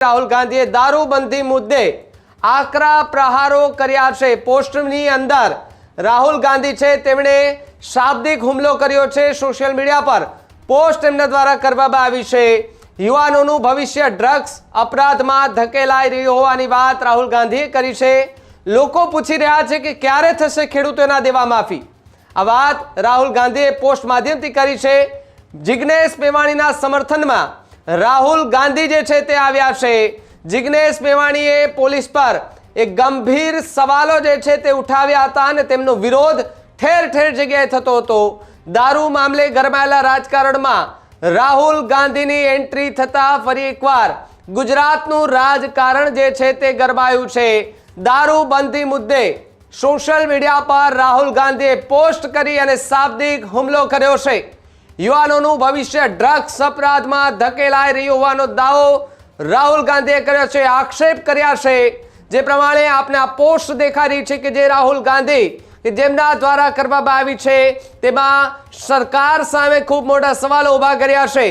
રાહુલ ગાંધીએ દારૂબંધી મુદ્દે આકરા પ્રહારો કર્યા છે. પોસ્ટની અંદર રાહુલ ગાંધી છે, તેમણે શાબ્દિક હુમલો કર્યો છે સોશિયલ મીડિયા પર. પોસ્ટ એમના દ્વારા કરવામાં આવી છે. યુવાનોનું ભવિષ્ય ડ્રગ્સ અપરાધમાં ધકેલાઈ રહ્યું હોવાની વાત રાહુલ ગાંધીએ કરી છે. લોકો પૂછી રહ્યા છે કે ક્યારે થશે ખેડૂતોના દેવા માફી? આ વાત રાહુલ ગાંધીએ પોસ્ટ માધ્યમથી કરી છે. જિગ્નેશ મેવાણીના સમર્થનમાં રાહુલ ગાંધી જે છે તે આવ્યા છે જિગ્નેશ મેવાણીએ પોલીસ પર એક ગંભીર સવાલો જે છે તે ઉઠાવ્યા હતા અને તેમનો વિરોધ ઠેર ઠેર જગ્યાએ થતો હતો. દારૂ મામલે ગરમાયેલા રાજકારણમાં રાહુલ ગાંધીની એન્ટ્રી થતા ફરી એકવાર ગુજરાતનું રાજકારણ જે છે તે ગરમાયું છે. દારૂબંધી મુદ્દે સોશિયલ મીડિયા પર રાહુલ ગાંધીએ પોસ્ટ કરી અને શાબ્દિક હુમલો કર્યો છે. યુવાનોનું ભવિષ્ય ડ્રગ્સ અપરાધમાં ધકેલાઈ રહ્યું હોવાનો દાવો રાહુલ ગાંધીએ કર્યો છે, આક્ષેપ કર્યા છે. જે પ્રમાણે આપને આ પોસ્ટ દેખાઈ રહી છે કે જે રાહુલ ગાંધી કે જેમના દ્વારા કરવામાં આવી છે, તેમાં સરકાર સામે ખૂબ મોટા સવાલો ઊભા કર્યા છે.